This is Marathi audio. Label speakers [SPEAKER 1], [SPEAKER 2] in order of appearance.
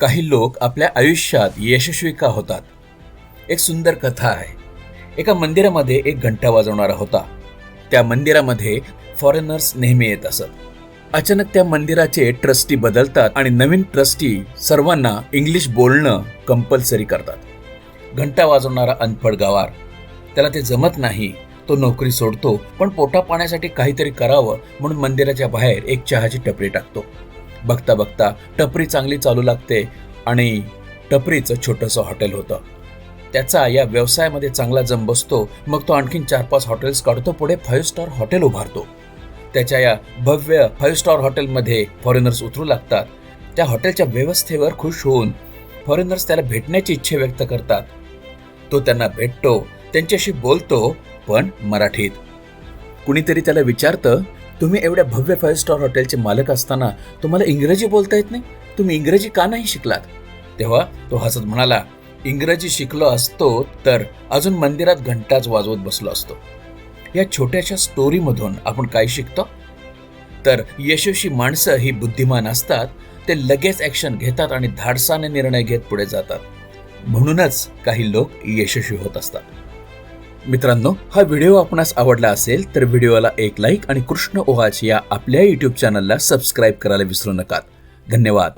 [SPEAKER 1] काही लोक आपल्या आयुष्यात यशस्वी का होतात? एक सुंदर कथा आहे. एका मंदिरामध्ये एक घंटा वाजवणारा होता. त्या मंदिरामध्ये फॉरेनर्स नेहमी येत असत. अचानक त्या मंदिराचे ट्रस्टी बदलतात आणि नवीन ट्रस्टी सर्वांना इंग्लिश बोलणं कंपल्सरी करतात. घंटा वाजवणारा अनफड गावार. त्याला ते जमत नाही. तो नोकरी सोडतो पण पोटा पाण्यासाठी काहीतरी करावं म्हणून मंदिराच्या बाहेर एक चहाची टपरी टाकतो. बघता बघता टपरी चांगली चालू लागते आणि टपरीचं छोटंसं हॉटेल होतं. त्याचा या व्यवसायामध्ये चांगला जम बसतो मग तो आणखीन चार पाच हॉटेल्स काढतो पुढे फाईव्ह स्टार हॉटेल उभारतो. त्याच्या या भव्य फाईव्ह स्टार हॉटेलमध्ये फॉरेनर्स उतरू लागतात. त्या हॉटेलच्या व्यवस्थेवर खुश होऊन फॉरेनर्स त्याला भेटण्याची इच्छा व्यक्त करतात. तो त्यांना भेटतो त्यांच्याशी बोलतो पण मराठीत. कुणीतरी त्याला विचारतं तुम्ही एवढ्या भव्य फाईव्ह स्टार हॉटेलचे मालक असताना तुम्हाला इंग्रजी बोलता येत नाही? तुम्ही इंग्रजी का नाही शिकलात? तेव्हा तो हसत म्हणाला इंग्रजी शिकलो असतो तर अजून मंदिरात घंटाच वाजवत बसलो असतो. या छोट्याशा स्टोरीमधून आपण काय शिकतो? तर यशस्वी माणसं ही बुद्धिमान असतात ते लगेच ॲक्शन घेतात आणि धाडसाने निर्णय घेत पुढे जातात. म्हणूनच काही लोक यशस्वी होत असतात. मित्रांनो हा व्हिडिओ आपणास आवडला असेल तर व्हिडिओला एक लाईक आणि कृष्ण ओहाच या आपल्या युट्यूब चॅनलला सबस्क्राईब करायला विसरू नका. धन्यवाद.